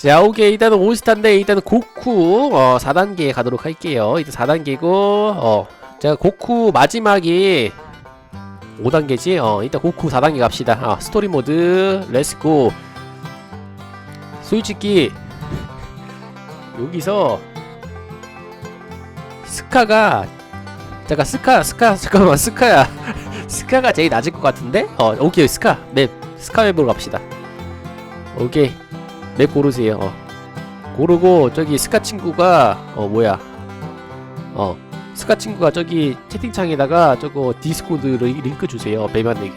자, 오케이. 일단은 5스타인데, 일단은 고쿠, 어, 4단계 가도록 할게요. 일단 4단계고, 어, 자, 고쿠 마지막이 5단계지? 어, 일단 고쿠 4단계 갑시다. 아, 스토리 모드, 렛츠고. 솔직히, 여기서, 스카가, 잠깐, 스카, 스카, 잠깐만, 스카야. 스카가 제일 낮을 것 같은데? 어, 오케이, 스카. 맵, 스카 맵으로 갑시다. 오케이. 맵 고르세요. 어. 고르고 저기 스카 친구가 어 뭐야? 어 스카 친구가 저기 채팅창에다가 저거 디스코드 리- 링크 주세요. 배 만들기.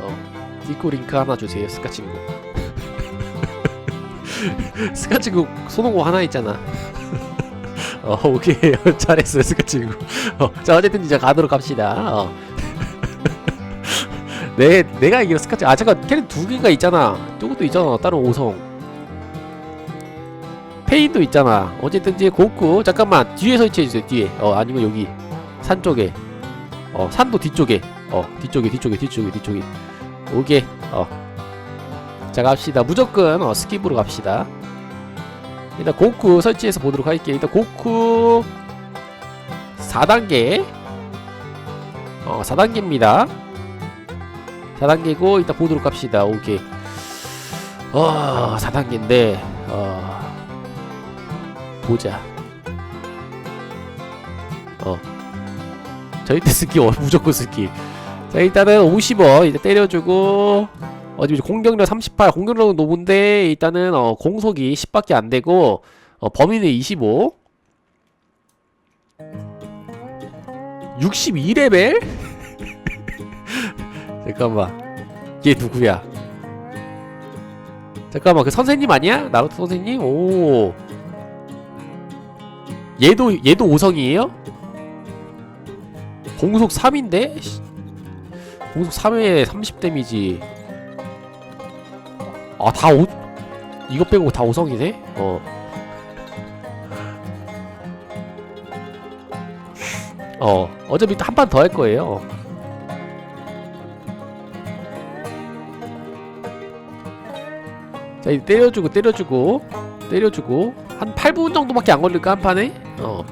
어 디코 링크 하나 주세요. 스카 친구. 스카 친구 손오고 하나 있잖아. 어 오케이 잘했어요 스카 친구. 어자 어쨌든 이제 가도록 합시다. 어. 내 내가 이기로 스카치. 아 잠깐 캐릭 두 개가 있잖아. 저것도 있잖아. 다른 5성. 페인도 있잖아. 어쨌든 이제 고쿠 잠깐만. 뒤에 설치해주세요 뒤에. 어 아니면 여기. 산 쪽에. 어 산도 뒤쪽에. 어 뒤쪽에 뒤쪽에 뒤쪽에 뒤쪽에. 오케이. 어자 갑시다. 무조건 어 스킵으로 갑시다. 일단 고쿠 설치해서 보도록 할게요. 일단 고쿠 4단계. 어 4단계입니다 4단계고 이따 보도록 합시다. 오케이. 어 4단계인데 어 보자. 어. 절대 스키 어, 무조건 스키. 자 일단은 50원 이제 때려주고 어디 공격력 38 공격력은 높은데 일단은 어 공속이 10밖에 안 되고 어 범위는 25 62레벨? 잠깐만 얘 누구야 잠깐만 그 선생님 아니야? 나루토 선생님? 오 얘도 얘도 5성이에요? 공속 3인데? 공속 3에 30 데미지 아다 5... 이거 빼고 다 5성이네? 어 어, 어차피 한 판 더 할 거예요. 자 이제 때려주고 때려주고 때려주고 한 8분 정도밖에 안 걸릴까 한 판에? 어.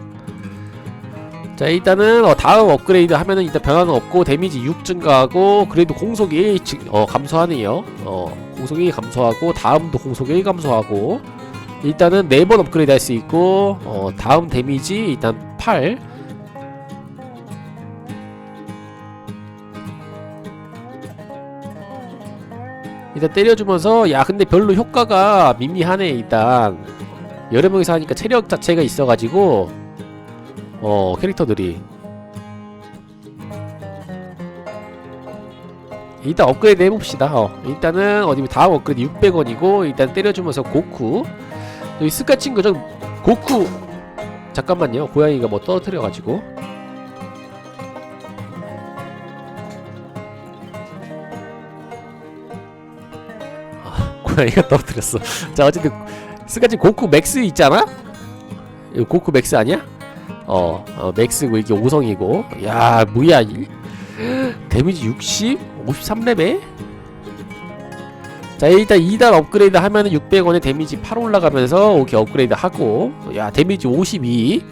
자 일단은 어, 다음 업그레이드 하면은 일단 변화는 없고 데미지 6 증가하고 그래도 공속 1 증, 어, 감소하네요. 어 공속 1 감소하고 다음도 공속 1 감소하고 일단은 4번 업그레이드 할 수 있고 어 다음 데미지 일단 8 일단 때려주면서 야 근데 별로 효과가 미미하네 일단. 여러 명이서 하니까 체력 자체가 있어가지고 어 캐릭터들이. 일단 업그레이드 해봅시다 어, 일단은 어디 다음 업그레이드 600원이고 일단 때려주면서 고쿠. 여기 스카 친구 좀 고쿠. 잠깐만요. 고양이가 뭐 떨어뜨려가지고 이가 떨어뜨렸어. 자 어쨌든 스카치 고쿠 맥스 있잖아. 이거 고쿠 맥스 아니야? 어, 어 맥스고 이게 5성이고. 야 뭐야 이 데미지 60, 53레벨. 자 일단 2단 업그레이드 하면은 600원에 데미지 8 올라가면서 오케이 업그레이드 하고 야 데미지 52.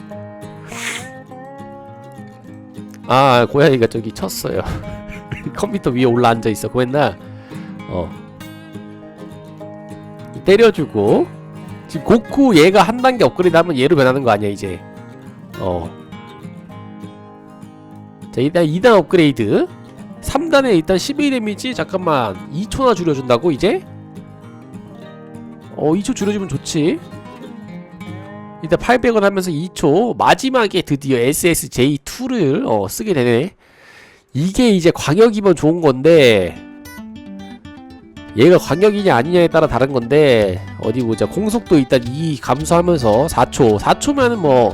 아 고양이가 저기 쳤어요. 컴퓨터 위에 올라 앉아 있어. 그 맨날 어. 때려주고 지금 고쿠 얘가 한 단계 업그레이드 하면 얘로 변하는 거 아니야 이제 어. 자 일단 2단 업그레이드 3단에 일단 12 데미지 잠깐만 2초나 줄여준다고 이제? 어 2초 줄여주면 좋지 일단 800원 하면서 2초 마지막에 드디어 SSJ2를 어, 쓰게 되네 이게 이제 광역이면 좋은 건데 얘가 광역이냐 아니냐에 따라 다른 건데 어디 보자. 공속도 일단 2 감소하면서 4초. 4초면은 뭐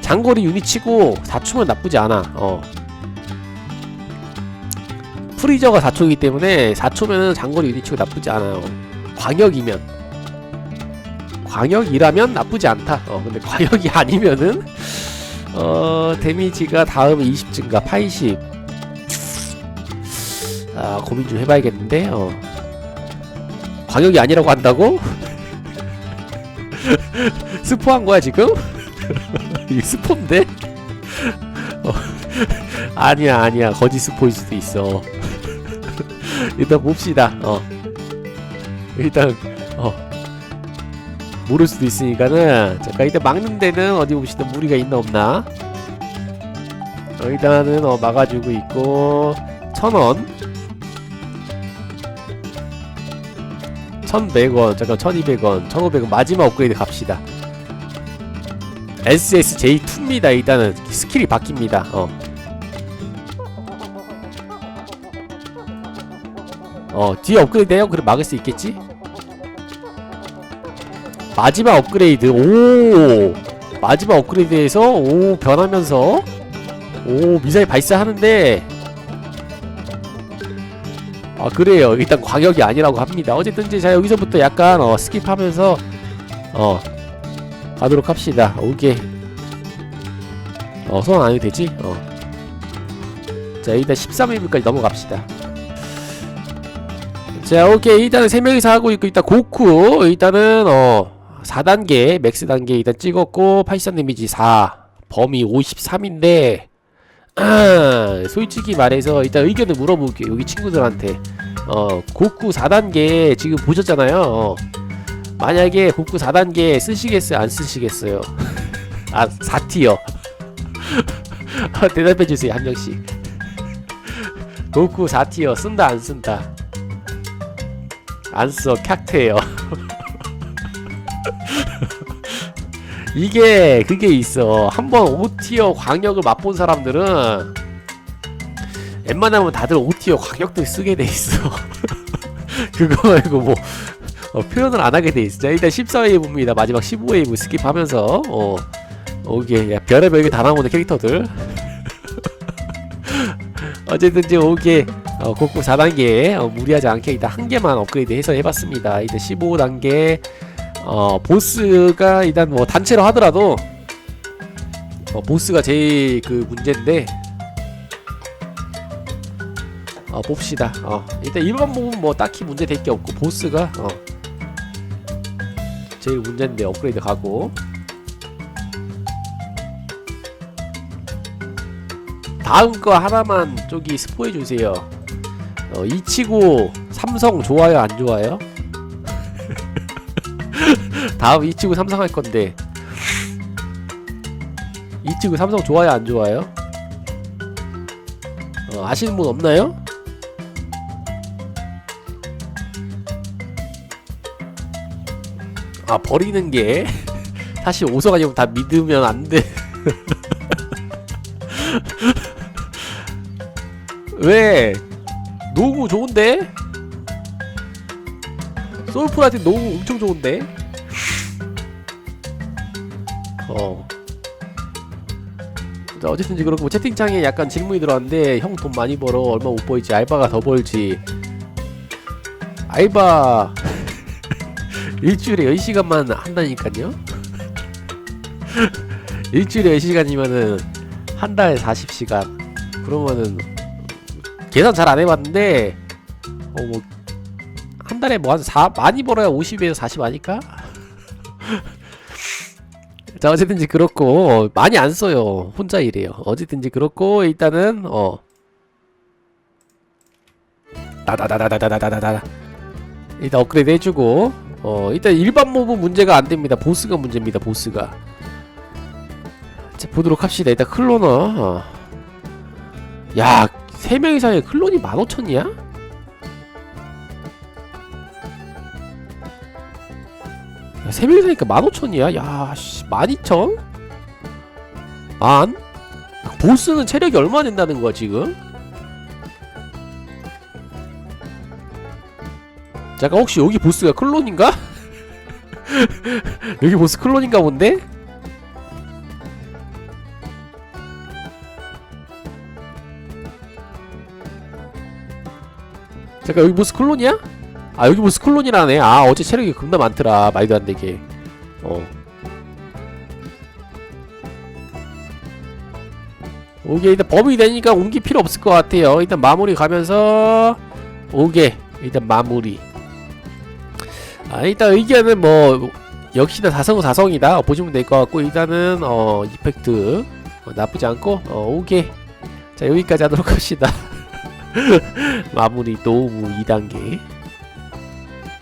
장거리 유닛 치고 4초면 나쁘지 않아. 어. 프리저가 4초이기 때문에 4초면은 장거리 유닛 치고 나쁘지 않아요. 광역이면. 광역이라면 나쁘지 않다. 어 근데 광역이 아니면은 어 데미지가 다음에 20 증가 80 아 고민 좀 해봐야겠는데 어 광역이 아니라고 한다고? 스포한 거야 지금? 이 스포인데? 어, 아니야 아니야. 거짓 스포일 수도 있어. 일단 봅시다. 어. 일단 어. 모를 수도 있으니까는. 잠깐 일단 막는 데는 어디 봅시다. 무리가 있나 없나? 어, 일단은 어 막아주고 있고 천원 1100원 잠깐 1200원 1500원 마지막 업그레이드 갑시다 SSJ2입니다 일단은 스킬이 바뀝니다 어. 어 뒤에 업그레이드 해요? 그럼 막을 수 있겠지? 마지막 업그레이드 오 마지막 업그레이드에서 오 변하면서 오 미사일 발사하는데 아 그래요. 일단 광역이 아니라고 합니다. 어쨌든 이제 자 여기서부터 약간 어 스킵하면서 어 가도록 합시다. 오케이. 어 소환 안 해도 되지? 어 자 일단 13일까지 넘어갑시다. 자 오케이. 일단은 3명이서 하고 있고 일단 고쿠 일단은 어 4단계 맥스 단계 일단 찍었고 83 데미지 4 범위 53인데 솔직히 말해서 일단 의견을 물어볼게요. 여기 친구들한테. 어 고쿠 4단계 지금 보셨잖아요. 어, 만약에 고쿠 4단계 쓰시겠어요? 안 쓰시겠어요? 아 4티어 대답해주세요 한 명씩. 고쿠 4티어 쓴다 안 쓴다? 안써. 칵테예요. 이게 그게 있어. 한번 5티어 광역을 맛본 사람들은 웬만하면 다들 5티어 광역들 쓰게 돼 있어. 그거 말고 뭐 어, 표현을 안 하게 돼 있어. 자 일단 14웨이브입니다. 마지막 15웨이브 스킵하면서 어 오게 야 별의별 게다 나오는 캐릭터들. 어쨌든 이제 오게 어, 곡구 4단계 어, 무리하지 않게 일단 한 개만 업그레이드 해서 해봤습니다. 이제 15단계 어 보스가 일단 뭐 단체로 하더라도 어, 보스가 제일 그 문제인데 어 봅시다 어 일단 일반 부분 뭐 딱히 문제 될 게 없고 보스가 어 제일 문제인데 업그레이드 가고 다음 거 하나만 저기 스포해 주세요 어 이치고 삼성 좋아요 안 좋아요? 다음 이치고 삼성 할 건데 이치고 삼성 좋아요 안 좋아요? 어, 아시는 분 없나요? 아 버리는 게 사실 오석 아니면 다 믿으면 안 돼. 왜? 너무 좋은데? 소울풀한테 너무 엄청 좋은데? 어. 자, 어쨌든지 그렇고 뭐 채팅창에 약간 질문이 들어왔는데 형 돈 많이 벌어 얼마 못 벌지 알바가 더 벌지 알바 일주일에 10시간만 한다니까요. 일주일에 10시간이면은 한 달에 40시간. 그러면은 계산 잘 안 해봤는데 어 뭐 한 달에 뭐 한 4 많이 벌어야 50에서 40 아닐까? 자 어쨌든지 그렇고 많이 안 써요. 혼자 일해요. 어쨌든지 그렇고 일단은 어. 다다다다다다다다다 일단 업그레이드 해주고 어 일단 일반 모브 문제가 안 됩니다 보스가 문제입니다 보스가 자 보도록 합시다 일단 클로너 어. 야 3명 이상의 클론이 15,000이야? 야, 3명 이상이니까 15,000이야? 야, 씨, 12,000? 만? 보스는 체력이 얼마 된다는 거야, 지금? 잠깐, 혹시 여기 보스가 클론인가? 여기 보스 클론인가 본데? 잠깐, 여기 보스 클론이야? 아, 여기 보스 클론이라네. 아, 어제 체력이 겁나 많더라. 말도 안 되게. 어. 오게 일단 범위 되니까 옮길 필요 없을 것 같아요 일단 마무리 가면서 오게 일단 마무리 아 일단 의견은 뭐 역시나 사성 사성이다. 보시면 될 것 같고 일단은 어 이펙트 어, 나쁘지 않고 어 오게 자 여기까지 하도록 합시다. 마무리 노무 2단계